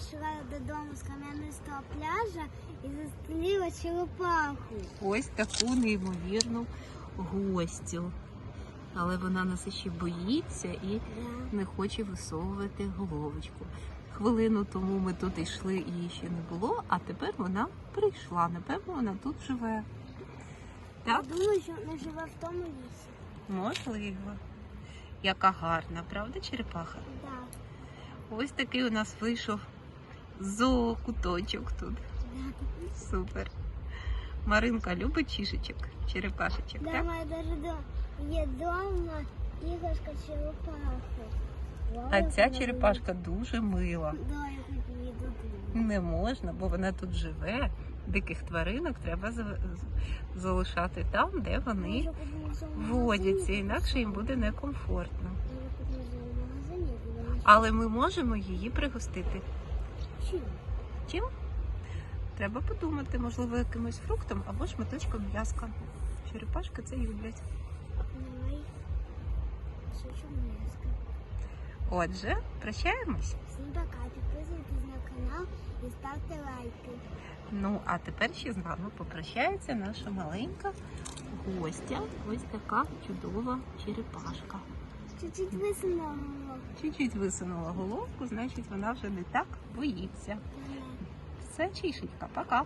йшла додому з кам'янистого пляжа і зустріла черепаху. Ось таку неймовірну гостю. Але вона нас ще боїться і не хоче висовувати головочку. Хвилину тому ми тут йшли і її ще не було, а тепер вона прийшла. Напевно, вона тут живе. Так? Я думаю, що вона живе в тому лісі. Можливо. Яка гарна, правда, черепаха? Так. Ось такий у нас вийшов зоокуточок тут. Супер. Маринка любить чішечок, черепашечок, Да, так? моя даже є дома іграшка черепахи. Вау, А ця черепашка дуже мила. мила. Да, я хочу її додому. Не можна, бо вона тут живе. Диких тваринок треба залишати там, де вони водяться, інакше їм буде некомфортно. Але ми можемо її пригостити. Чим? Чим? Треба подумати, можливо, якимось фруктом або шматочком м'яска. Черепашки це люблять. Давай. Отже, прощаємось. Всім пока, підписуйтесь на канал і ставте лайки. Ну, а тепер ще з вами попрощається наша маленька гостя. Ось така чудова черепашка. Чуть-чуть висунула. Чуть-чуть висунула головку, значить вона вже не так боїться. Все, чішечка, пока.